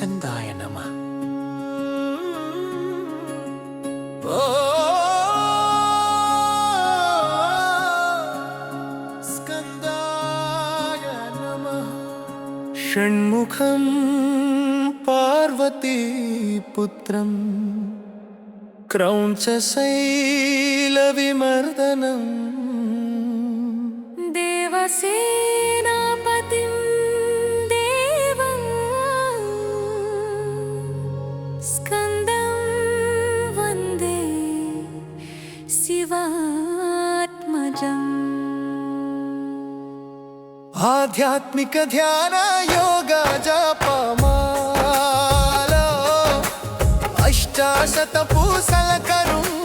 स्कन्दाय स्कन्दाय षण्मुखं पार्वतीपुत्रं क्रौञ्च शैलविमर्दनं देवसे ఆధ్యాత్మిక ధ్యాన యోగ జపమాల. అష్టాశత పూసల కరుణ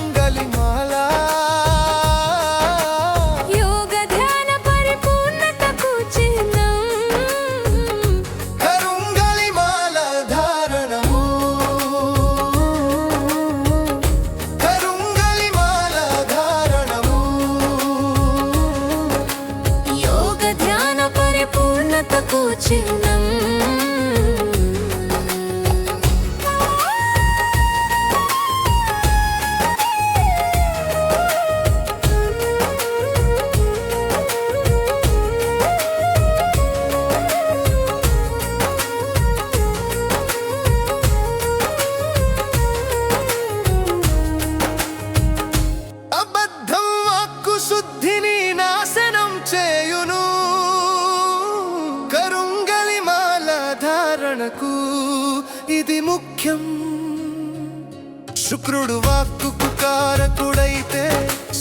ధారణకు ఇది ముఖ్యం. శుక్రుడు వాక్కుకు కారకుడైతే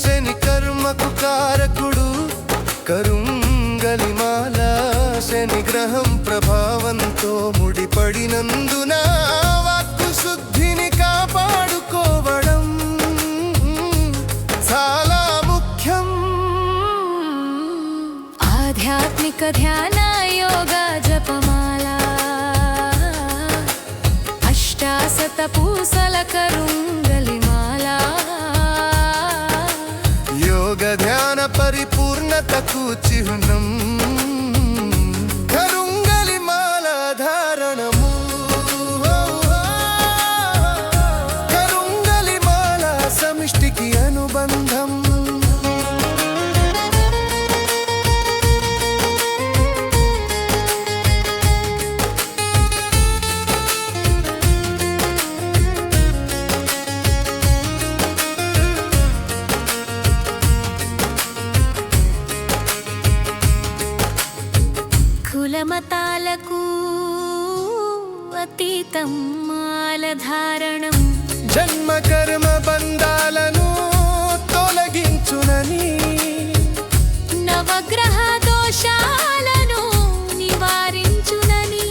శని కర్మకు కారకుడు. కరుంగలిమాల శని గ్రహం ప్రభావంతో ముడిపడినందున వాక్కు శుద్ధిని కాపాడుకోవడం చాలా ముఖ్యం. ఆధ్యాత్మిక ధ్యాన యోగా జపం పూసల కరుంగలి కరుంగలిమాల యోగ ధ్యాన పరిపూర్ణతకు చిహ్నం. అతీతం మాల ధారణం జన్మ కర్మ బంధాలను తొలగించునని. నవగ్రహ దోషాలను నివారించునని.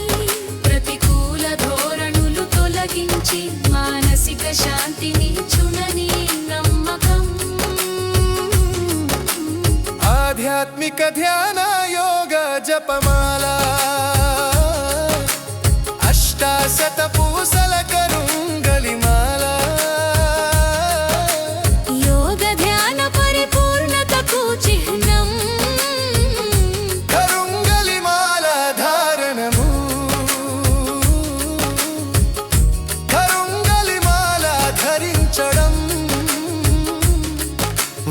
ప్రతికూల ధోరణులు తొలగించి మానసిక శాంతిని చునని నమ్మకం. ఆధ్యాత్మిక ధ్యాన యోగ జపమాల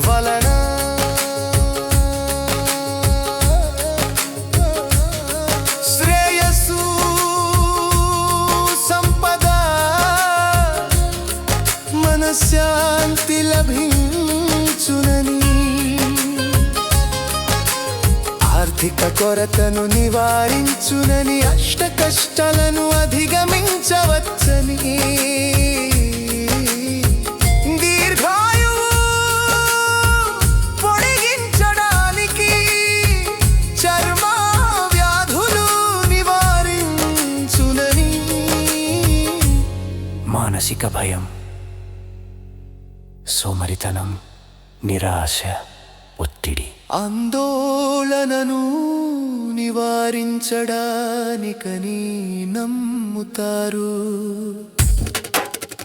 వలన. శ్రేయస్సు సంపద మనశ్శాంతి లభించునని. ఆర్థిక కొరతను నివారించునని అష్ట కష్టాలను అధిగమించవచ్చని. భయం సోమరితనం నిరాశ ఒత్తిడి. ఆందోళనను నివారించడానికని నమ్ముతారు.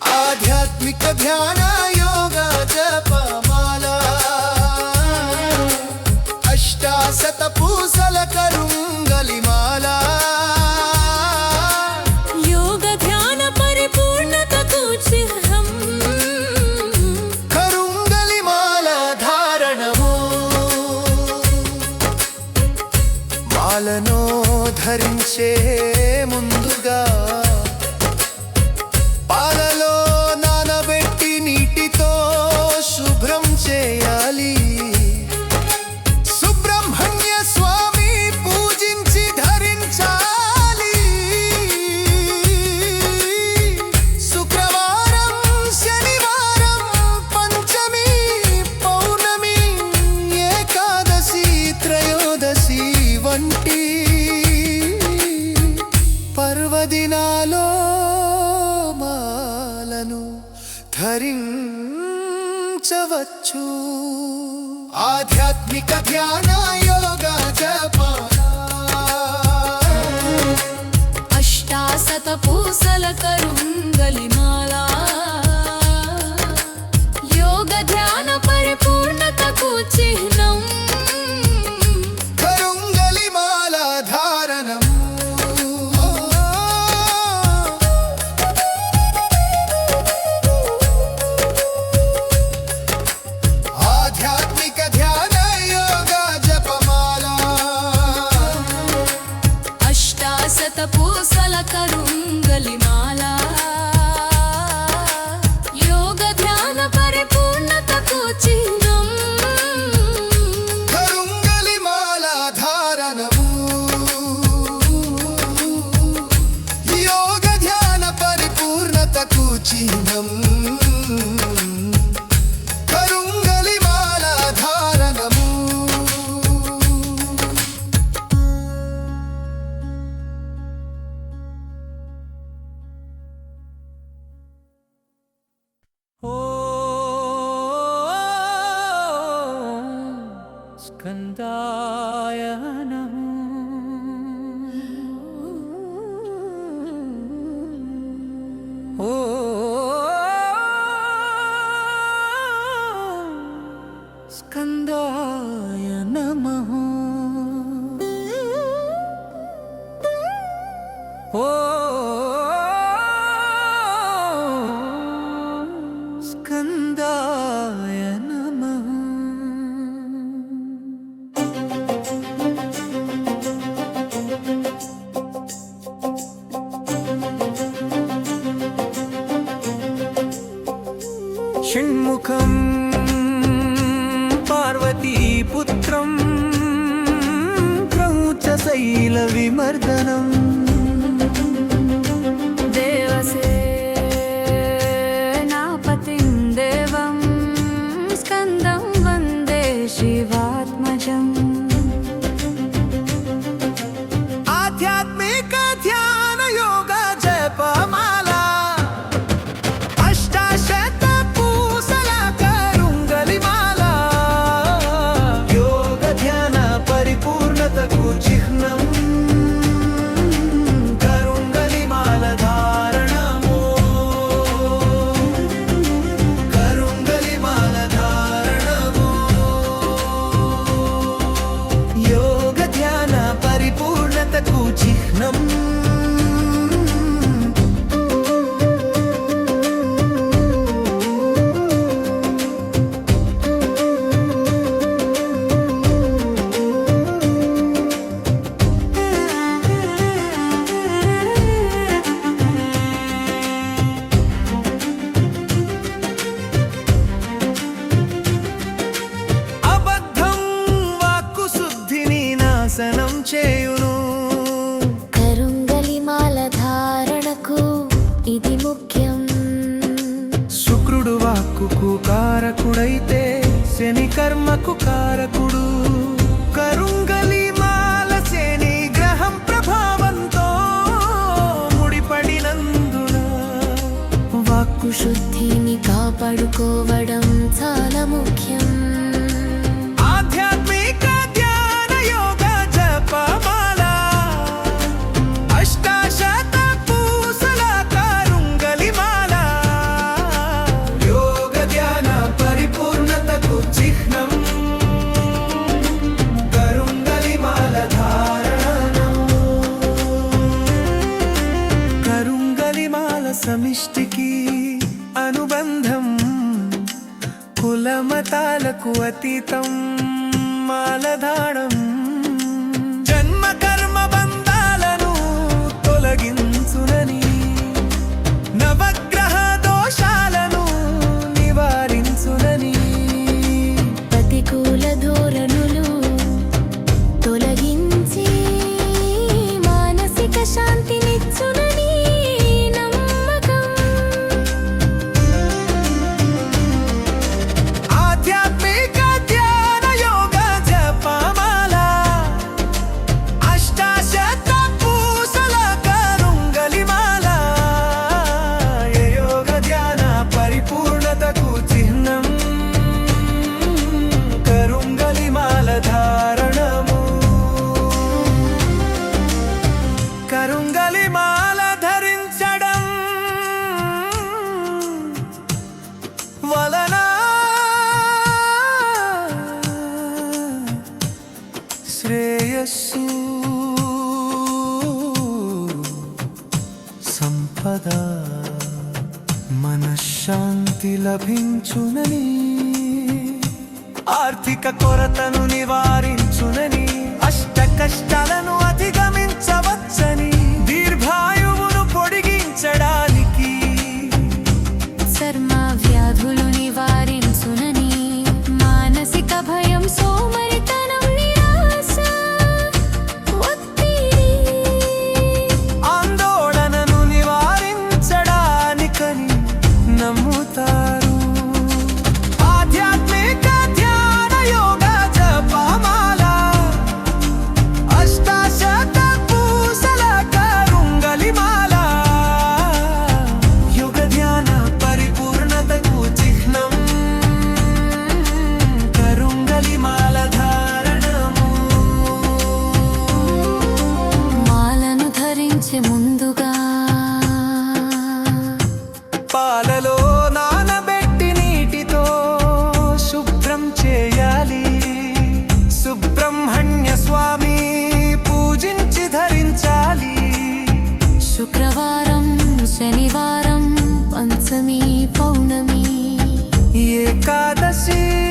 ఆధ్యాత్మిక ధ్యాన యోగా జపమాల అష్టాశత పూసల కరుంగలిమాల మాలను ధరించే ముందుగా करूं భారత పూసల కరుంగలి మాలా. स्कन्दाय नमः ओ स्कन्दाय नमः षण्मुखम् శైల విమర్దనం చేయును. కరుంగలిమాల ధారణకు ఇది ముఖ్యం. శుక్రుడు వాక్కు కారకుడైతే శని కర్మకు కారకుడు. కరుంగలి మాల శని గ్రహం ప్రభావంతో ముడిపడినందున వాక్కు శుద్ధిని కాపాడుకోవడం చాలా ముఖ్యం. गुवतितं मालधाणम् కదా. మనశ్శాంతి లభించునని. ఆర్థిక కొరతను నివారించునని. అష్ట కష్టాలను అధిక పంచమీ పౌర్ణమి. ఏకాదశీ